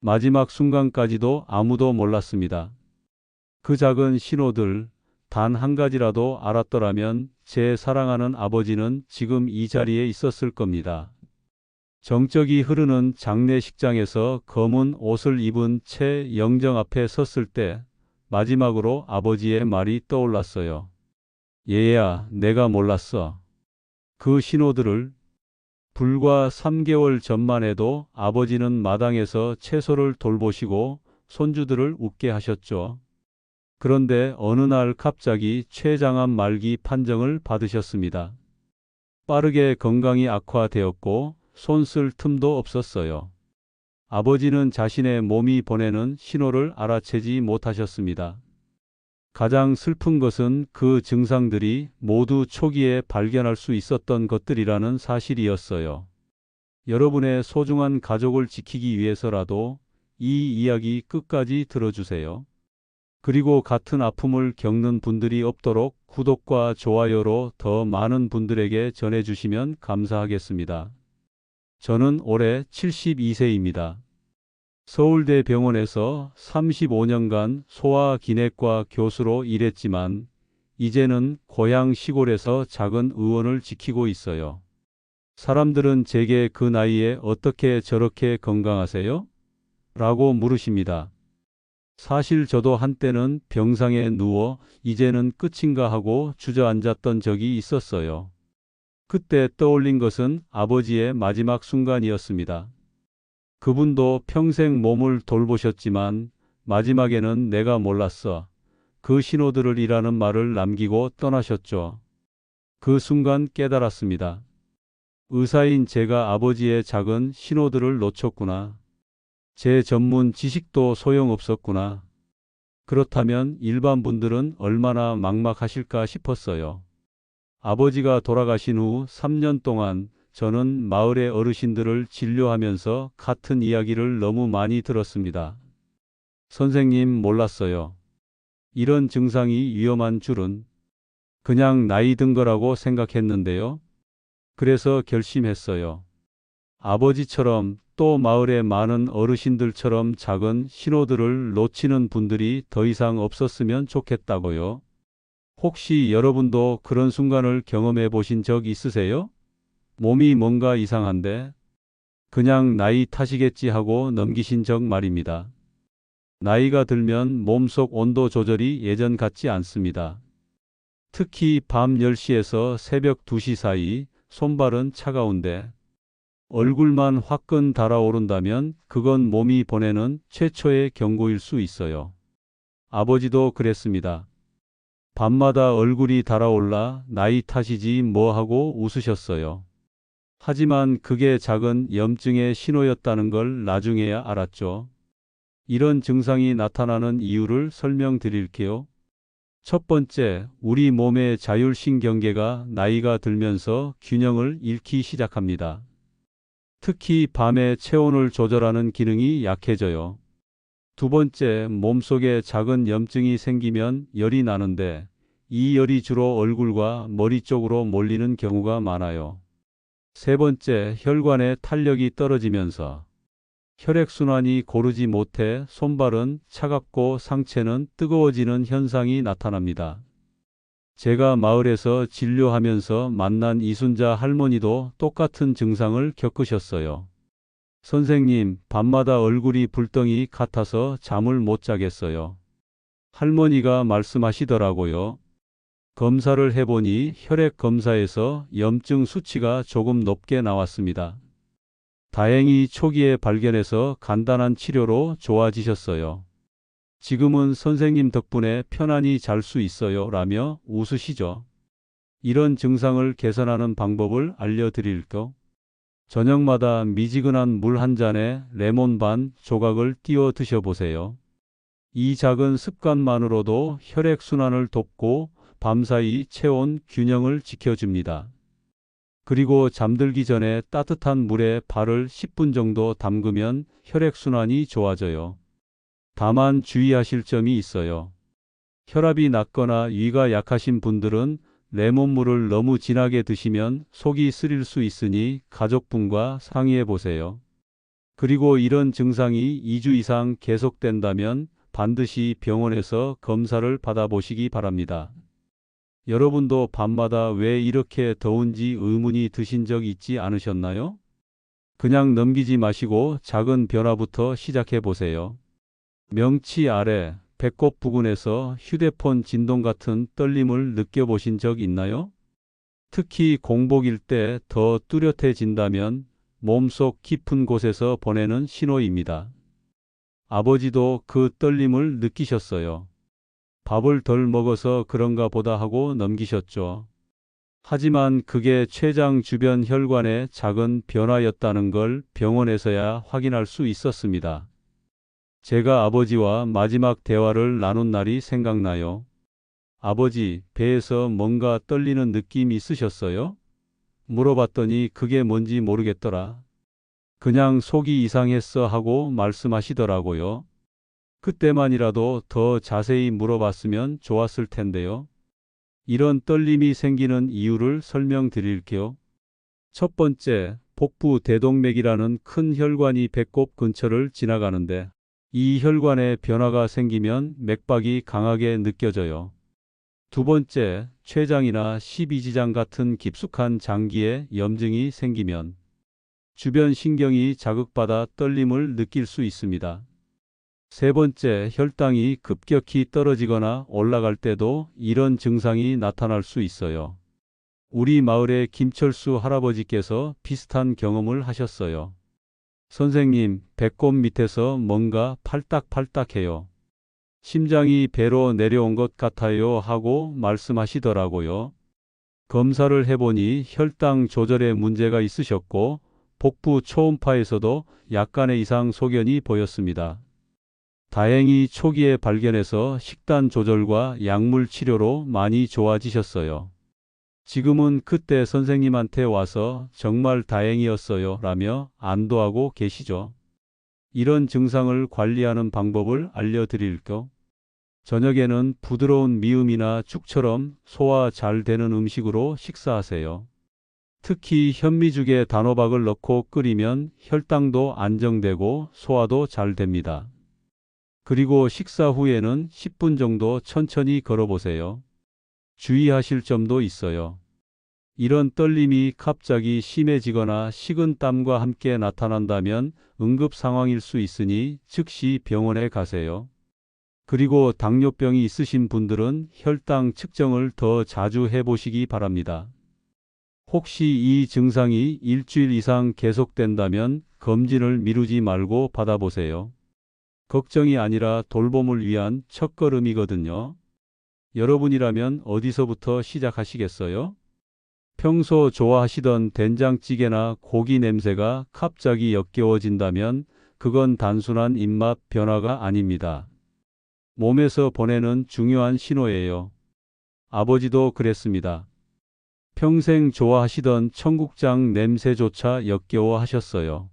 마지막 순간까지도 아무도 몰랐습니다. 그 작은 신호들, 단 한 가지라도 알았더라면 제 사랑하는 아버지는 지금 이 자리에 있었을 겁니다. 정적이 흐르는 장례식장에서 검은 옷을 입은 채 영정 앞에 섰을 때 마지막으로 아버지의 말이 떠올랐어요. 얘야, 내가 몰랐어. 그 신호들을 불과 3개월 전만 해도 아버지는 마당에서 채소를 돌보시고 손주들을 웃게 하셨죠. 그런데 어느 날 갑자기 췌장암 말기 판정을 받으셨습니다. 빠르게 건강이 악화되었고 손 쓸 틈도 없었어요. 아버지는 자신의 몸이 보내는 신호를 알아채지 못하셨습니다. 가장 슬픈 것은 그 증상들이 모두 초기에 발견할 수 있었던 것들이라는 사실이었어요. 여러분의 소중한 가족을 지키기 위해서라도 이 이야기 끝까지 들어주세요. 그리고 같은 아픔을 겪는 분들이 없도록 구독과 좋아요로 더 많은 분들에게 전해주시면 감사하겠습니다. 저는 올해 72세입니다. 서울대 병원에서 35년간 소아기내과 교수로 일했지만 이제는 고향 시골에서 작은 의원을 지키고 있어요. 사람들은 제게 그 나이에 어떻게 저렇게 건강하세요? 라고 물으십니다. 사실 저도 한때는 병상에 누워 이제는 끝인가 하고 주저앉았던 적이 있었어요. 그때 떠올린 것은 아버지의 마지막 순간이었습니다. 그분도 평생 몸을 돌보셨지만 마지막에는 내가 몰랐어. 그 신호들을 이라는 말을 남기고 떠나셨죠. 그 순간 깨달았습니다. 의사인 제가 아버지의 작은 신호들을 놓쳤구나. 제 전문 지식도 소용없었구나. 그렇다면 일반 분들은 얼마나 막막하실까 싶었어요. 아버지가 돌아가신 후 3년 동안 저는 마을의 어르신들을 진료하면서 같은 이야기를 너무 많이 들었습니다. 선생님 몰랐어요. 이런 증상이 위험한 줄은 그냥 나이 든 거라고 생각했는데요. 그래서 결심했어요. 아버지처럼 또 마을의 많은 어르신들처럼 작은 신호들을 놓치는 분들이 더 이상 없었으면 좋겠다고요. 혹시 여러분도 그런 순간을 경험해 보신 적 있으세요? 몸이 뭔가 이상한데 그냥 나이 탓이겠지 하고 넘기신 적 말입니다. 나이가 들면 몸속 온도 조절이 예전 같지 않습니다. 특히 밤 10시에서 새벽 2시 사이 손발은 차가운데 얼굴만 화끈 달아오른다면 그건 몸이 보내는 최초의 경고일 수 있어요. 아버지도 그랬습니다. 밤마다 얼굴이 달아올라 나이 탓이지 뭐 하고 웃으셨어요. 하지만 그게 작은 염증의 신호였다는 걸 나중에야 알았죠. 이런 증상이 나타나는 이유를 설명드릴게요. 첫 번째, 우리 몸의 자율신경계가 나이가 들면서 균형을 잃기 시작합니다. 특히 밤에 체온을 조절하는 기능이 약해져요. 두 번째, 몸속에 작은 염증이 생기면 열이 나는데 이 열이 주로 얼굴과 머리 쪽으로 몰리는 경우가 많아요. 세 번째, 혈관의 탄력이 떨어지면서 혈액순환이 고르지 못해 손발은 차갑고 상체는 뜨거워지는 현상이 나타납니다. 제가 마을에서 진료하면서 만난 이순자 할머니도 똑같은 증상을 겪으셨어요. 선생님, 밤마다 얼굴이 불덩이 같아서 잠을 못 자겠어요. 할머니가 말씀하시더라고요. 검사를 해보니 혈액 검사에서 염증 수치가 조금 높게 나왔습니다. 다행히 초기에 발견해서 간단한 치료로 좋아지셨어요. 지금은 선생님 덕분에 편안히 잘 수 있어요. 라며 웃으시죠. 이런 증상을 개선하는 방법을 알려드릴까? 저녁마다 미지근한 물 한 잔에 레몬 반 조각을 띄워 드셔보세요. 이 작은 습관만으로도 혈액순환을 돕고 밤사이 체온 균형을 지켜줍니다. 그리고 잠들기 전에 따뜻한 물에 발을 10분 정도 담그면 혈액순환이 좋아져요. 다만 주의하실 점이 있어요. 혈압이 낮거나 위가 약하신 분들은 레몬물을 너무 진하게 드시면 속이 쓰릴 수 있으니 가족분과 상의해 보세요. 그리고 이런 증상이 2주 이상 계속된다면 반드시 병원에서 검사를 받아보시기 바랍니다. 여러분도 밤마다 왜 이렇게 더운지 의문이 드신 적 있지 않으셨나요? 그냥 넘기지 마시고 작은 변화부터 시작해 보세요. 명치 아래 배꼽 부근에서 휴대폰 진동 같은 떨림을 느껴보신 적 있나요? 특히 공복일 때 더 뚜렷해진다면 몸속 깊은 곳에서 보내는 신호입니다. 아버지도 그 떨림을 느끼셨어요. 밥을 덜 먹어서 그런가 보다 하고 넘기셨죠. 하지만 그게 췌장 주변 혈관의 작은 변화였다는 걸 병원에서야 확인할 수 있었습니다. 제가 아버지와 마지막 대화를 나눈 날이 생각나요. 아버지, 배에서 뭔가 떨리는 느낌 있으셨어요? 물어봤더니 그게 뭔지 모르겠더라. 그냥 속이 이상했어 하고 말씀하시더라고요. 그때만이라도 더 자세히 물어봤으면 좋았을 텐데요. 이런 떨림이 생기는 이유를 설명드릴게요. 첫 번째, 복부 대동맥이라는 큰 혈관이 배꼽 근처를 지나가는데 이 혈관에 변화가 생기면 맥박이 강하게 느껴져요. 두 번째, 췌장이나 십이지장 같은 깊숙한 장기에 염증이 생기면 주변 신경이 자극받아 떨림을 느낄 수 있습니다. 세 번째, 혈당이 급격히 떨어지거나 올라갈 때도 이런 증상이 나타날 수 있어요. 우리 마을의 김철수 할아버지께서 비슷한 경험을 하셨어요. 선생님, 배꼽 밑에서 뭔가 팔딱팔딱해요. 심장이 배로 내려온 것 같아요 하고 말씀하시더라고요. 검사를 해보니 혈당 조절에 문제가 있으셨고 복부 초음파에서도 약간의 이상 소견이 보였습니다. 다행히 초기에 발견해서 식단 조절과 약물 치료로 많이 좋아지셨어요. 지금은 그때 선생님한테 와서 정말 다행이었어요 라며 안도하고 계시죠. 이런 증상을 관리하는 방법을 알려드릴게요. 저녁에는 부드러운 미음이나 죽처럼 소화 잘 되는 음식으로 식사하세요. 특히 현미죽에 단호박을 넣고 끓이면 혈당도 안정되고 소화도 잘 됩니다. 그리고 식사 후에는 10분 정도 천천히 걸어보세요. 주의하실 점도 있어요. 이런 떨림이 갑자기 심해지거나 식은 땀과 함께 나타난다면 응급 상황일 수 있으니 즉시 병원에 가세요. 그리고 당뇨병이 있으신 분들은 혈당 측정을 더 자주 해보시기 바랍니다. 혹시 이 증상이 일주일 이상 계속된다면 검진을 미루지 말고 받아보세요. 걱정이 아니라 돌봄을 위한 첫걸음이거든요. 여러분이라면 어디서부터 시작하시겠어요? 평소 좋아하시던 된장찌개나 고기 냄새가 갑자기 역겨워진다면 그건 단순한 입맛 변화가 아닙니다. 몸에서 보내는 중요한 신호예요. 아버지도 그랬습니다. 평생 좋아하시던 청국장 냄새조차 역겨워 하셨어요.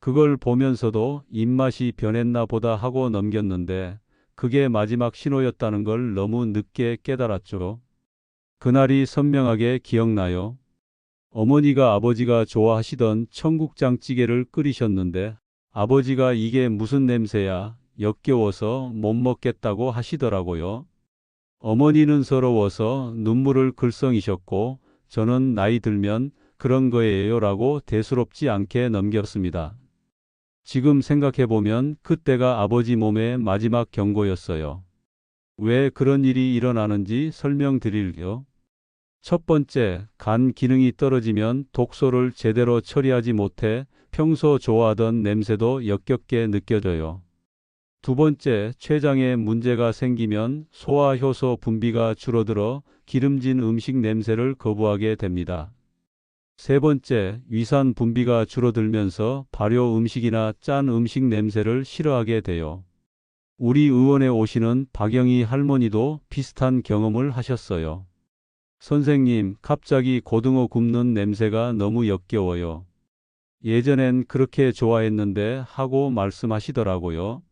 그걸 보면서도 입맛이 변했나 보다 하고 넘겼는데 그게 마지막 신호였다는 걸 너무 늦게 깨달았죠. 그날이 선명하게 기억나요. 어머니가 아버지가 좋아하시던 청국장찌개를 끓이셨는데 아버지가 이게 무슨 냄새야 역겨워서 못 먹겠다고 하시더라고요. 어머니는 서러워서 눈물을 글썽이셨고 저는 나이 들면 그런 거예요 라고 대수롭지 않게 넘겼습니다. 지금 생각해보면 그때가 아버지 몸의 마지막 경고였어요. 왜 그런 일이 일어나는지 설명드릴게요. 첫 번째, 간 기능이 떨어지면 독소를 제대로 처리하지 못해 평소 좋아하던 냄새도 역겹게 느껴져요. 두 번째, 췌장에 문제가 생기면 소화 효소 분비가 줄어들어 기름진 음식 냄새를 거부하게 됩니다. 세 번째, 위산 분비가 줄어들면서 발효 음식이나 짠 음식 냄새를 싫어하게 돼요. 우리 의원에 오시는 박영희 할머니도 비슷한 경험을 하셨어요. 선생님, 갑자기 고등어 굽는 냄새가 너무 역겨워요. 예전엔 그렇게 좋아했는데 하고 말씀하시더라고요.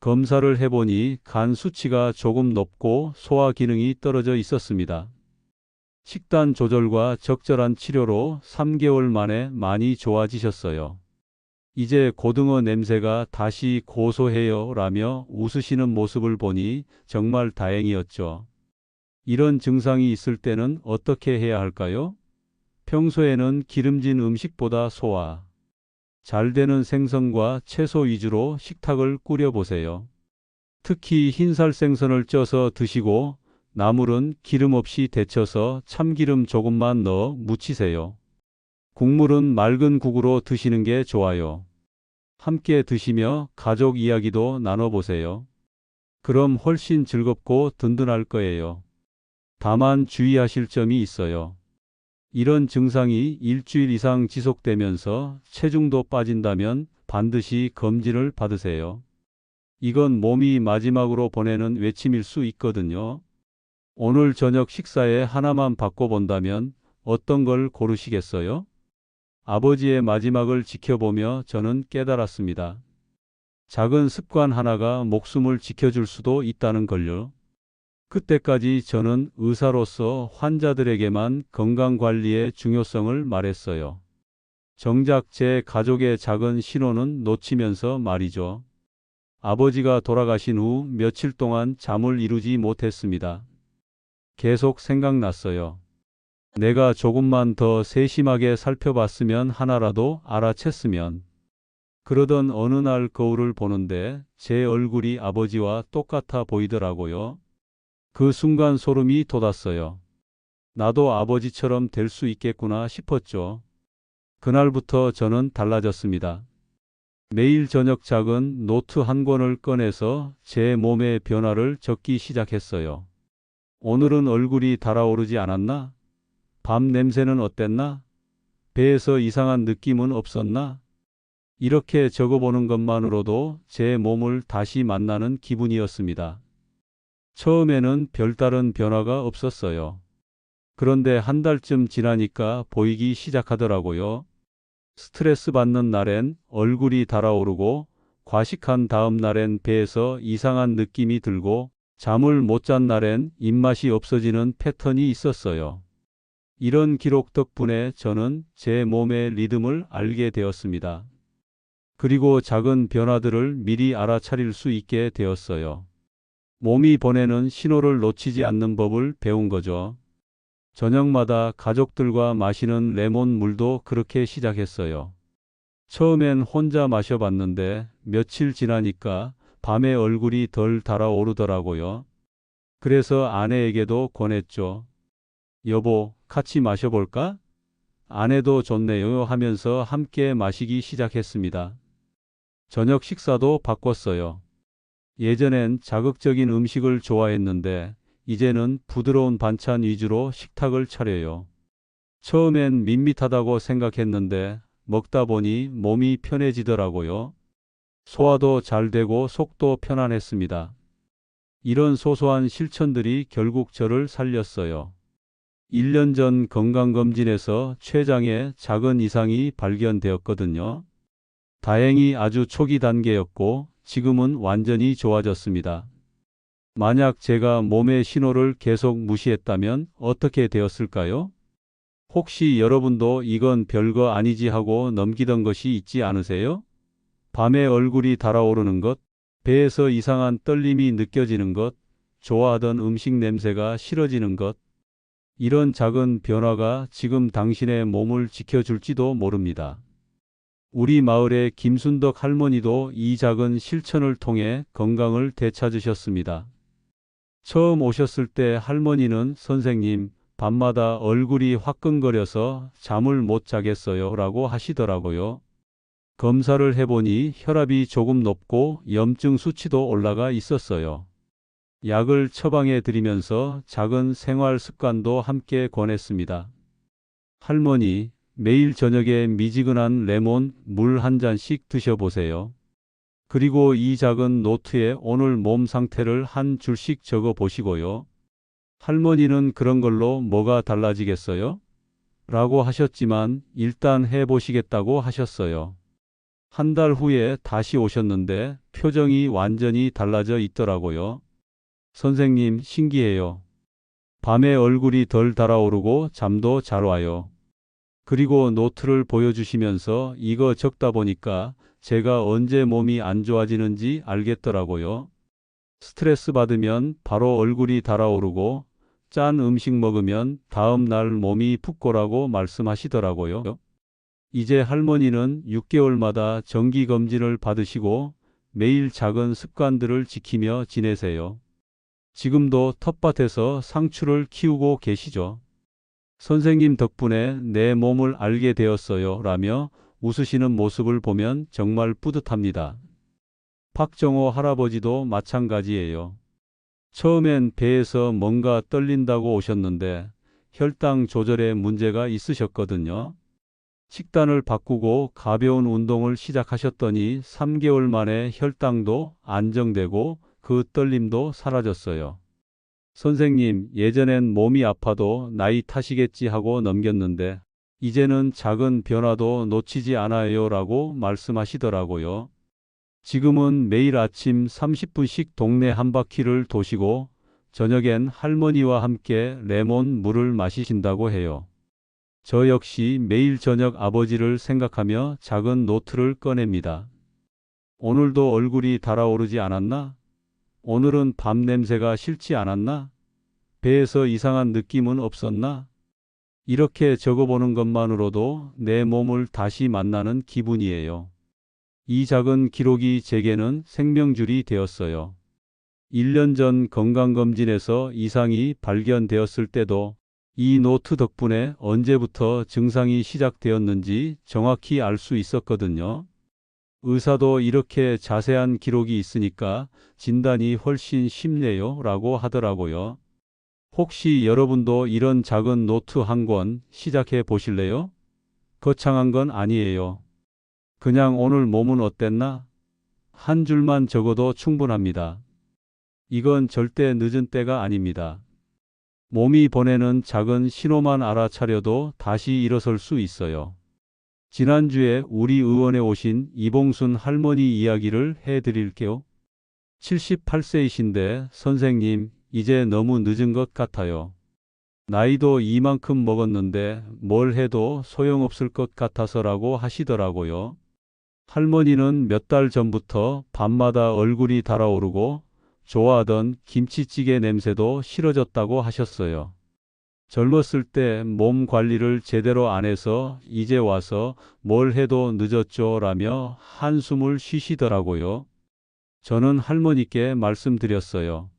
검사를 해보니 간 수치가 조금 높고 소화 기능이 떨어져 있었습니다. 식단 조절과 적절한 치료로 3개월 만에 많이 좋아지셨어요. 이제 고등어 냄새가 다시 고소해요 라며 웃으시는 모습을 보니 정말 다행이었죠. 이런 증상이 있을 때는 어떻게 해야 할까요? 평소에는 기름진 음식보다 소화 잘 되는 생선과 채소 위주로 식탁을 꾸려보세요. 특히 흰살 생선을 쪄서 드시고 나물은 기름 없이 데쳐서 참기름 조금만 넣어 무치세요. 국물은 맑은 국으로 드시는 게 좋아요. 함께 드시며 가족 이야기도 나눠보세요. 그럼 훨씬 즐겁고 든든할 거예요. 다만 주의하실 점이 있어요. 이런 증상이 일주일 이상 지속되면서 체중도 빠진다면 반드시 검진을 받으세요. 이건 몸이 마지막으로 보내는 외침일 수 있거든요. 오늘 저녁 식사에 하나만 바꿔본다면 어떤 걸 고르시겠어요? 아버지의 마지막을 지켜보며 저는 깨달았습니다. 작은 습관 하나가 목숨을 지켜줄 수도 있다는 걸요. 그때까지 저는 의사로서 환자들에게만 건강관리의 중요성을 말했어요. 정작 제 가족의 작은 신호는 놓치면서 말이죠. 아버지가 돌아가신 후 며칠 동안 잠을 이루지 못했습니다. 계속 생각났어요. 내가 조금만 더 세심하게 살펴봤으면 하나라도 알아챘으면. 그러던 어느 날 거울을 보는데 제 얼굴이 아버지와 똑같아 보이더라고요. 그 순간 소름이 돋았어요. 나도 아버지처럼 될 수 있겠구나 싶었죠. 그날부터 저는 달라졌습니다. 매일 저녁 작은 노트 한 권을 꺼내서 제 몸의 변화를 적기 시작했어요. 오늘은 얼굴이 달아오르지 않았나? 밤 냄새는 어땠나? 배에서 이상한 느낌은 없었나? 이렇게 적어보는 것만으로도 제 몸을 다시 만나는 기분이었습니다. 처음에는 별다른 변화가 없었어요. 그런데 한 달쯤 지나니까 보이기 시작하더라고요. 스트레스 받는 날엔 얼굴이 달아오르고 과식한 다음 날엔 배에서 이상한 느낌이 들고 잠을 못 잔 날엔 입맛이 없어지는 패턴이 있었어요. 이런 기록 덕분에 저는 제 몸의 리듬을 알게 되었습니다. 그리고 작은 변화들을 미리 알아차릴 수 있게 되었어요. 몸이 보내는 신호를 놓치지 않는 법을 배운 거죠. 저녁마다 가족들과 마시는 레몬 물도 그렇게 시작했어요. 처음엔 혼자 마셔봤는데 며칠 지나니까 밤에 얼굴이 덜 달아오르더라고요. 그래서 아내에게도 권했죠. 여보, 같이 마셔볼까? 아내도 좋네요 하면서 함께 마시기 시작했습니다. 저녁 식사도 바꿨어요. 예전엔 자극적인 음식을 좋아했는데 이제는 부드러운 반찬 위주로 식탁을 차려요. 처음엔 밋밋하다고 생각했는데 먹다 보니 몸이 편해지더라고요. 소화도 잘 되고 속도 편안했습니다. 이런 소소한 실천들이 결국 저를 살렸어요. 1년 전 건강검진에서 췌장에 작은 이상이 발견되었거든요. 다행히 아주 초기 단계였고 지금은 완전히 좋아졌습니다. 만약 제가 몸의 신호를 계속 무시했다면 어떻게 되었을까요? 혹시 여러분도 이건 별거 아니지 하고 넘기던 것이 있지 않으세요? 밤에 얼굴이 달아오르는 것, 배에서 이상한 떨림이 느껴지는 것, 좋아하던 음식 냄새가 싫어지는 것, 이런 작은 변화가 지금 당신의 몸을 지켜줄지도 모릅니다. 우리 마을의 김순덕 할머니도 이 작은 실천을 통해 건강을 되찾으셨습니다. 처음 오셨을 때 할머니는 선생님, 밤마다 얼굴이 화끈거려서 잠을 못 자겠어요 라고 하시더라고요. 검사를 해보니 혈압이 조금 높고 염증 수치도 올라가 있었어요. 약을 처방해 드리면서 작은 생활 습관도 함께 권했습니다. 할머니, 매일 저녁에 미지근한 레몬 물 한 잔씩 드셔보세요. 그리고 이 작은 노트에 오늘 몸 상태를 한 줄씩 적어 보시고요. 할머니는 그런 걸로 뭐가 달라지겠어요? 라고 하셨지만 일단 해 보시겠다고 하셨어요. 한 달 후에 다시 오셨는데 표정이 완전히 달라져 있더라고요. 선생님, 신기해요. 밤에 얼굴이 덜 달아오르고 잠도 잘 와요. 그리고 노트를 보여주시면서 이거 적다 보니까 제가 언제 몸이 안 좋아지는지 알겠더라고요. 스트레스 받으면 바로 얼굴이 달아오르고 짠 음식 먹으면 다음 날 몸이 붓고라고 말씀하시더라고요. 이제 할머니는 6개월마다 정기 검진을 받으시고 매일 작은 습관들을 지키며 지내세요. 지금도 텃밭에서 상추를 키우고 계시죠. 선생님 덕분에 내 몸을 알게 되었어요. 라며 웃으시는 모습을 보면 정말 뿌듯합니다. 박정호 할아버지도 마찬가지예요. 처음엔 배에서 뭔가 떨린다고 오셨는데 혈당 조절에 문제가 있으셨거든요. 식단을 바꾸고 가벼운 운동을 시작하셨더니 3개월 만에 혈당도 안정되고 그 떨림도 사라졌어요. 선생님, 예전엔 몸이 아파도 나이 탓이겠지 하고 넘겼는데 이제는 작은 변화도 놓치지 않아요 라고 말씀하시더라고요. 지금은 매일 아침 30분씩 동네 한 바퀴를 도시고 저녁엔 할머니와 함께 레몬 물을 마시신다고 해요. 저 역시 매일 저녁 아버지를 생각하며 작은 노트를 꺼냅니다. 오늘도 얼굴이 달아오르지 않았나? 오늘은 밤 냄새가 싫지 않았나? 배에서 이상한 느낌은 없었나? 이렇게 적어보는 것만으로도 내 몸을 다시 만나는 기분이에요. 이 작은 기록이 제게는 생명줄이 되었어요. 1년 전 건강검진에서 이상이 발견되었을 때도 이 노트 덕분에 언제부터 증상이 시작되었는지 정확히 알 수 있었거든요. 의사도 이렇게 자세한 기록이 있으니까 진단이 훨씬 쉽네요. 라고 하더라고요. 혹시 여러분도 이런 작은 노트 한 권 시작해 보실래요? 거창한 건 아니에요. 그냥 오늘 몸은 어땠나? 한 줄만 적어도 충분합니다. 이건 절대 늦은 때가 아닙니다. 몸이 보내는 작은 신호만 알아차려도 다시 일어설 수 있어요. 지난주에 우리 의원에 오신 이봉순 할머니 이야기를 해드릴게요. 78세이신데 선생님, 이제 너무 늦은 것 같아요. 나이도 이만큼 먹었는데 뭘 해도 소용없을 것 같아서라고 하시더라고요. 할머니는 몇 달 전부터 밤마다 얼굴이 달아오르고 좋아하던 김치찌개 냄새도 싫어졌다고 하셨어요. 젊었을 때 몸 관리를 제대로 안 해서 이제 와서 뭘 해도 늦었죠 라며 한숨을 쉬시더라고요. 저는 할머니께 말씀드렸어요.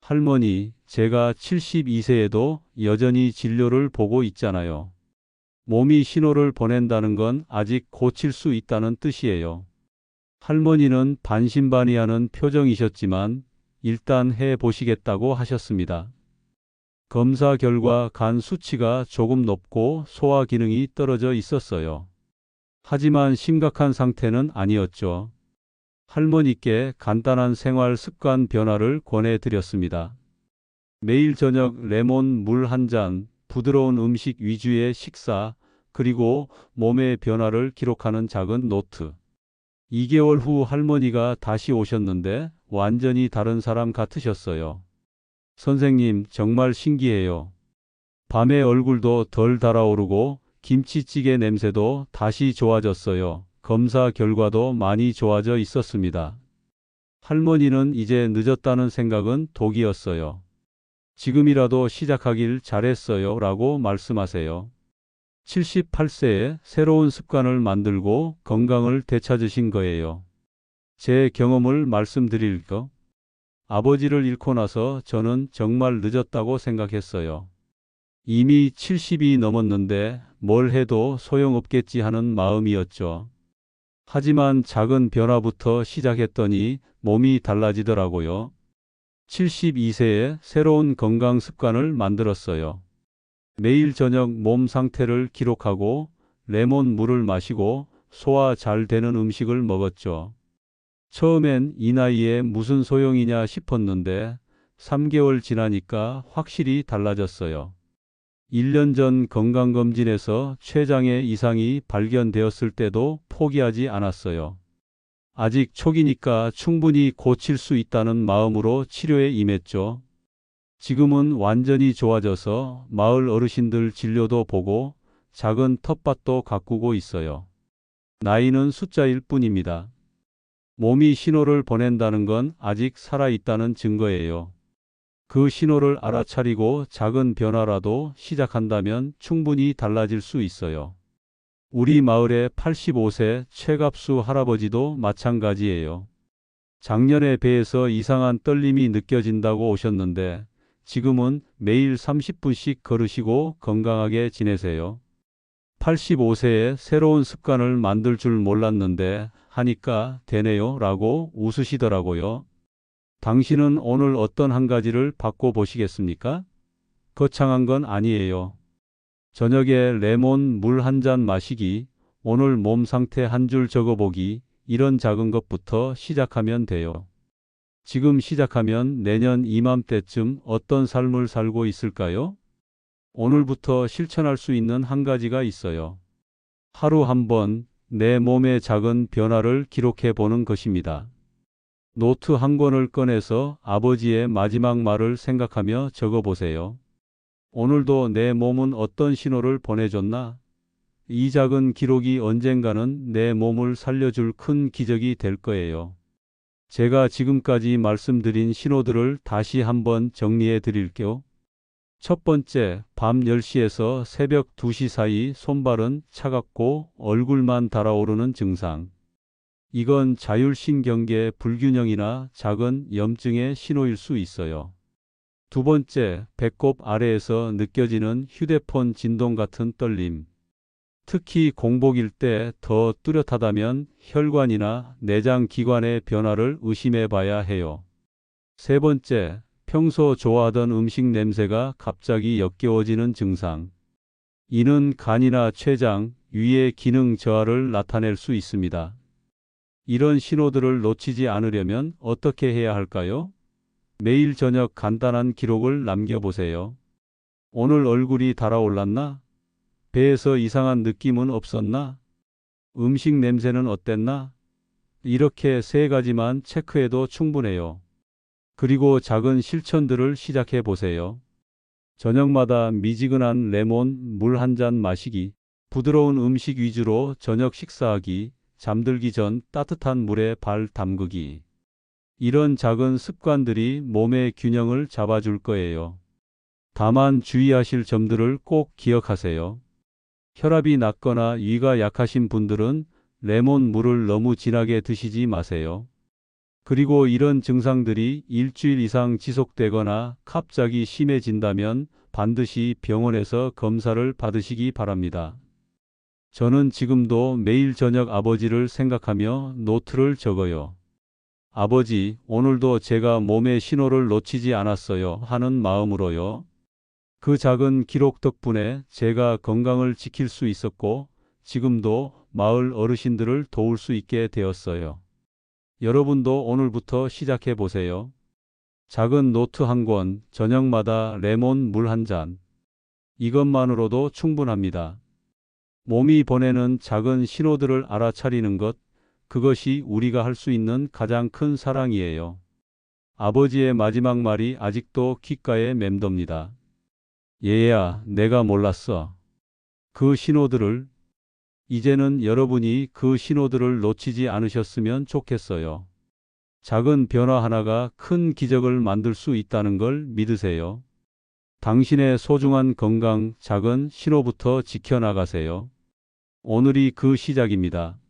할머니, 제가 72세에도 여전히 진료를 보고 있잖아요. 몸이 신호를 보낸다는 건 아직 고칠 수 있다는 뜻이에요. 할머니는 반신반의하는 표정이셨지만 일단 해 보시겠다고 하셨습니다. 검사 결과 간 수치가 조금 높고 소화 기능이 떨어져 있었어요. 하지만 심각한 상태는 아니었죠. 할머니께 간단한 생활 습관 변화를 권해 드렸습니다. 매일 저녁 레몬 물 한 잔, 부드러운 음식 위주의 식사, 그리고 몸의 변화를 기록하는 작은 노트. 2개월 후 할머니가 다시 오셨는데 완전히 다른 사람 같으셨어요. 선생님, 정말 신기해요. 밤에 얼굴도 덜 달아오르고 김치찌개 냄새도 다시 좋아졌어요. 검사 결과도 많이 좋아져 있었습니다. 할머니는 이제 늦었다는 생각은 독이었어요. 지금이라도 시작하길 잘했어요. 라고 말씀하세요. 78세에 새로운 습관을 만들고 건강을 되찾으신 거예요. 제 경험을 말씀드릴까? 아버지를 잃고 나서 저는 정말 늦었다고 생각했어요. 이미 70이 넘었는데 뭘 해도 소용없겠지 하는 마음이었죠. 하지만 작은 변화부터 시작했더니 몸이 달라지더라고요. 72세에 새로운 건강 습관을 만들었어요. 매일 저녁 몸 상태를 기록하고 레몬 물을 마시고 소화 잘 되는 음식을 먹었죠. 처음엔 이 나이에 무슨 소용이냐 싶었는데 3개월 지나니까 확실히 달라졌어요. 1년 전 건강검진에서 췌장의 이상이 발견되었을 때도 포기하지 않았어요. 아직 초기니까 충분히 고칠 수 있다는 마음으로 치료에 임했죠. 지금은 완전히 좋아져서 마을 어르신들 진료도 보고 작은 텃밭도 가꾸고 있어요. 나이는 숫자일 뿐입니다. 몸이 신호를 보낸다는 건 아직 살아있다는 증거예요. 그 신호를 알아차리고 작은 변화라도 시작한다면 충분히 달라질 수 있어요. 우리 마을의 85세 최갑수 할아버지도 마찬가지예요. 작년에 배에서 이상한 떨림이 느껴진다고 오셨는데 지금은 매일 30분씩 걸으시고 건강하게 지내세요. 85세에 새로운 습관을 만들 줄 몰랐는데 하니까 되네요 라고 웃으시더라고요. 당신은 오늘 어떤 한 가지를 바꿔보시겠습니까? 거창한 건 아니에요. 저녁에 레몬 물 한 잔 마시기, 오늘 몸 상태 한 줄 적어보기, 이런 작은 것부터 시작하면 돼요. 지금 시작하면 내년 이맘때쯤 어떤 삶을 살고 있을까요? 오늘부터 실천할 수 있는 한 가지가 있어요. 하루 한 번 내 몸의 작은 변화를 기록해 보는 것입니다. 노트 한 권을 꺼내서 아버지의 마지막 말을 생각하며 적어 보세요. 오늘도 내 몸은 어떤 신호를 보내줬나? 이 작은 기록이 언젠가는 내 몸을 살려줄 큰 기적이 될 거예요. 제가 지금까지 말씀드린 신호들을 다시 한번 정리해 드릴게요. 첫 번째, 밤 10시에서 새벽 2시 사이 손발은 차갑고 얼굴만 달아오르는 증상. 이건 자율신경계 불균형이나 작은 염증의 신호일 수 있어요. 두 번째, 배꼽 아래에서 느껴지는 휴대폰 진동 같은 떨림. 특히 공복일 때 더 뚜렷하다면 혈관이나 내장 기관의 변화를 의심해 봐야 해요. 세 번째, 평소 좋아하던 음식 냄새가 갑자기 역겨워지는 증상. 이는 간이나 췌장, 위의 기능 저하를 나타낼 수 있습니다. 이런 신호들을 놓치지 않으려면 어떻게 해야 할까요? 매일 저녁 간단한 기록을 남겨보세요. 오늘 얼굴이 달아올랐나? 배에서 이상한 느낌은 없었나? 음식 냄새는 어땠나? 이렇게 세 가지만 체크해도 충분해요. 그리고 작은 실천들을 시작해 보세요. 저녁마다 미지근한 레몬 물 한 잔 마시기, 부드러운 음식 위주로 저녁 식사하기, 잠들기 전 따뜻한 물에 발 담그기. 이런 작은 습관들이 몸의 균형을 잡아줄 거예요. 다만 주의하실 점들을 꼭 기억하세요. 혈압이 낮거나 위가 약하신 분들은 레몬 물을 너무 진하게 드시지 마세요. 그리고 이런 증상들이 일주일 이상 지속되거나 갑자기 심해진다면 반드시 병원에서 검사를 받으시기 바랍니다. 저는 지금도 매일 저녁 아버지를 생각하며 노트를 적어요. 아버지, 오늘도 제가 몸의 신호를 놓치지 않았어요 하는 마음으로요. 그 작은 기록 덕분에 제가 건강을 지킬 수 있었고 지금도 마을 어르신들을 도울 수 있게 되었어요. 여러분도 오늘부터 시작해 보세요. 작은 노트 한 권, 저녁마다 레몬 물 한 잔. 이것만으로도 충분합니다. 몸이 보내는 작은 신호들을 알아차리는 것, 그것이 우리가 할 수 있는 가장 큰 사랑이에요. 아버지의 마지막 말이 아직도 귓가에 맴돕니다. 얘야, 내가 몰랐어. 그 신호들을 이제는 여러분이 그 신호들을 놓치지 않으셨으면 좋겠어요. 작은 변화 하나가 큰 기적을 만들 수 있다는 걸 믿으세요. 당신의 소중한 건강 작은 신호부터 지켜나가세요. 오늘이 그 시작입니다.